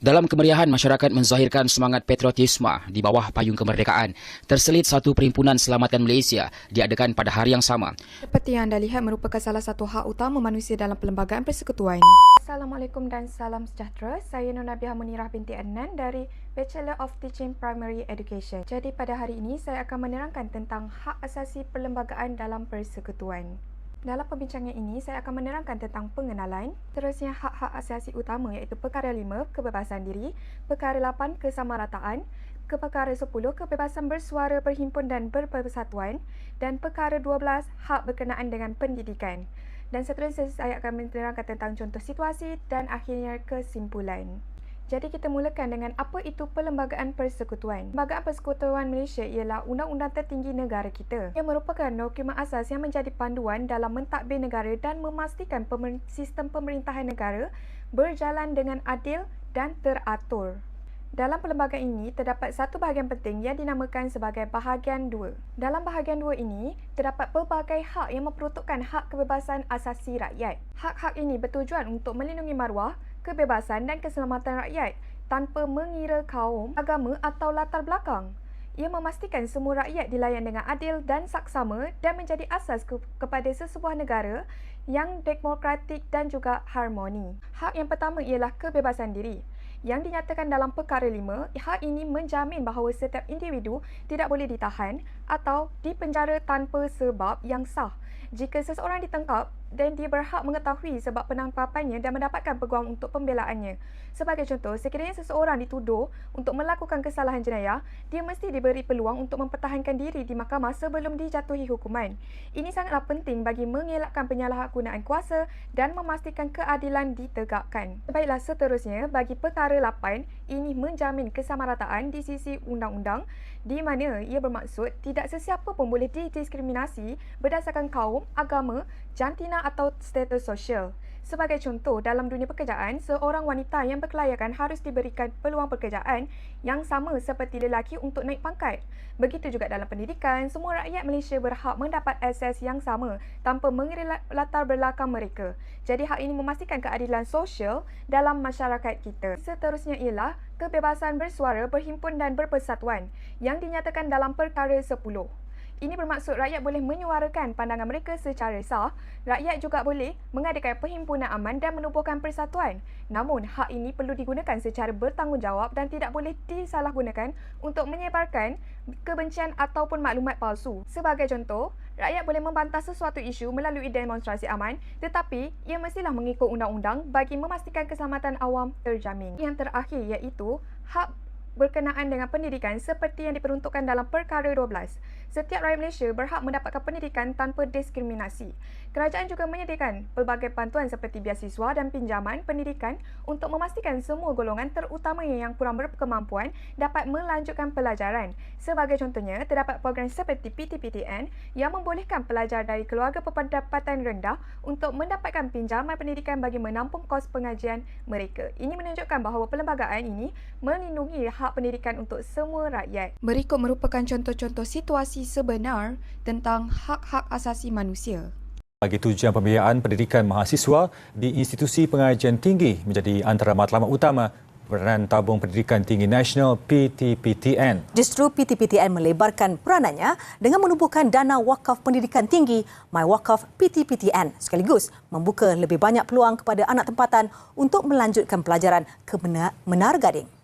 Dalam kemeriahan, masyarakat menzahirkan semangat patriotisme di bawah payung kemerdekaan. Terselit satu perhimpunan selamatan Malaysia diadakan pada hari yang sama. Seperti yang anda lihat merupakan salah satu hak utama manusia dalam perlembagaan persekutuan. Assalamualaikum dan salam sejahtera. Saya Nona Biha Munirah binti Adnan dari Bachelor of Teaching Primary Education. Jadi pada hari ini saya akan menerangkan tentang hak asasi perlembagaan dalam persekutuan. Dalam perbincangan ini, saya akan menerangkan tentang pengenalan, terusnya hak-hak asasi utama iaitu perkara 5, kebebasan diri, perkara 8, kesamarataan, ke perkara 10, kebebasan bersuara, berhimpun dan berpersatuan dan perkara 12, hak berkenaan dengan pendidikan. Dan seterusnya saya akan menerangkan tentang contoh situasi dan akhirnya kesimpulan. Jadi kita mulakan dengan apa itu Perlembagaan Persekutuan. Perlembagaan Persekutuan Malaysia ialah undang-undang tertinggi negara kita yang merupakan dokumen asas yang menjadi panduan dalam mentadbir negara dan memastikan pemer- sistem pemerintahan negara berjalan dengan adil dan teratur. Dalam perlembagaan ini, terdapat satu bahagian penting yang dinamakan sebagai bahagian dua. Dalam bahagian dua ini, terdapat pelbagai hak yang memperuntukkan hak kebebasan asasi rakyat. Hak-hak ini bertujuan untuk melindungi maruah, kebebasan dan keselamatan rakyat tanpa mengira kaum, agama atau latar belakang. Ia memastikan semua rakyat dilayan dengan adil dan saksama dan menjadi asas ke- kepada sesebuah negara yang demokratik dan juga harmoni. Hak yang pertama ialah kebebasan diri. Yang dinyatakan dalam perkara 5, hak ini menjamin bahawa setiap individu tidak boleh ditahan atau dipenjara tanpa sebab yang sah. Jika seseorang ditangkap dan dia berhak mengetahui sebab penangkapannya dan mendapatkan peguam untuk pembelaannya. Sebagai contoh, sekiranya seseorang dituduh untuk melakukan kesalahan jenayah, dia mesti diberi peluang untuk mempertahankan diri di mahkamah sebelum dijatuhi hukuman. Ini sangatlah penting bagi mengelakkan penyalahgunaan kuasa dan memastikan keadilan ditegakkan. Baiklah seterusnya, bagi perkara 8, ini menjamin kesamarataan di sisi undang-undang di mana ia bermaksud tidak sesiapa pun boleh didiskriminasi berdasarkan kaum, agama, jantina atau status sosial. Sebagai contoh, dalam dunia pekerjaan, seorang wanita yang berkelayakan harus diberikan peluang pekerjaan yang sama seperti lelaki untuk naik pangkat. Begitu juga dalam pendidikan, semua rakyat Malaysia berhak mendapat akses yang sama tanpa mengira latar belakang mereka. Jadi hak ini memastikan keadilan sosial dalam masyarakat kita. Seterusnya ialah kebebasan bersuara, berhimpun dan berpersatuan yang dinyatakan dalam perkara 10. Ini bermaksud rakyat boleh menyuarakan pandangan mereka secara sah. Rakyat juga boleh mengadakan perhimpunan aman dan menubuhkan persatuan. Namun, hak ini perlu digunakan secara bertanggungjawab dan tidak boleh disalahgunakan untuk menyebarkan kebencian ataupun maklumat palsu. Sebagai contoh, rakyat boleh membantah sesuatu isu melalui demonstrasi aman tetapi ia mestilah mengikut undang-undang bagi memastikan keselamatan awam terjamin. Yang terakhir iaitu hak berkenaan dengan pendidikan seperti yang diperuntukkan dalam perkara 12. Setiap rakyat Malaysia berhak mendapatkan pendidikan tanpa diskriminasi. Kerajaan juga menyediakan pelbagai bantuan seperti biasiswa dan pinjaman pendidikan untuk memastikan semua golongan terutamanya yang kurang berkemampuan dapat melanjutkan pelajaran. Sebagai contohnya, terdapat program seperti PTPTN yang membolehkan pelajar dari keluarga berpendapatan rendah untuk mendapatkan pinjaman pendidikan bagi menampung kos pengajian mereka. Ini menunjukkan bahawa perlembagaan ini melindungi hak pendidikan untuk semua rakyat. Berikut merupakan contoh-contoh situasi sebenar tentang hak-hak asasi manusia. Bagi tujuan pembiayaan pendidikan mahasiswa di institusi pengajian tinggi menjadi antara matlamat utama Peranan Tabung Pendidikan Tinggi Nasional PTPTN. Justru PTPTN melebarkan peranannya dengan menubuhkan dana wakaf pendidikan tinggi MyWakaf PTPTN sekaligus membuka lebih banyak peluang kepada anak tempatan untuk melanjutkan pelajaran ke Menar Gading.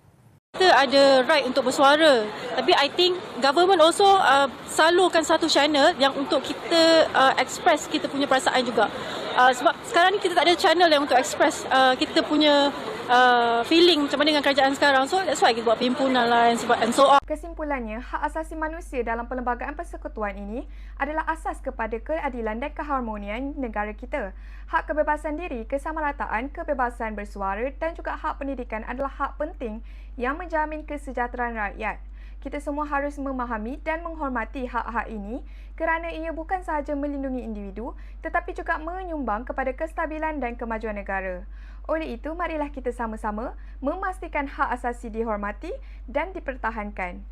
Kita ada right untuk bersuara. Tapi I think government also uh, salurkan satu channel yang untuk kita uh, express kita punya perasaan juga. Uh, sebab sekarang ni kita tak ada channel yang untuk express uh, kita punya uh, feeling macam mana dengan kerajaan sekarang. So that's why kita buat perhimpunan lah and and so on. Kesimpulannya, hak asasi manusia dalam perlembagaan persekutuan ini adalah asas kepada keadilan dan keharmonian negara kita. Hak kebebasan diri, kesamarataan, kebebasan bersuara dan juga hak pendidikan adalah hak penting yang menjamin kesejahteraan rakyat. Kita semua harus memahami dan menghormati hak-hak ini kerana ia bukan sahaja melindungi individu tetapi juga menyumbang kepada kestabilan dan kemajuan negara. Oleh itu, marilah kita sama-sama memastikan hak asasi dihormati dan dipertahankan.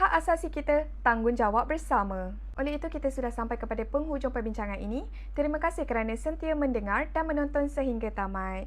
Hak asasi kita tanggungjawab bersama. Oleh itu, kita sudah sampai kepada penghujung perbincangan ini. Terima kasih kerana setia mendengar dan menonton sehingga tamat.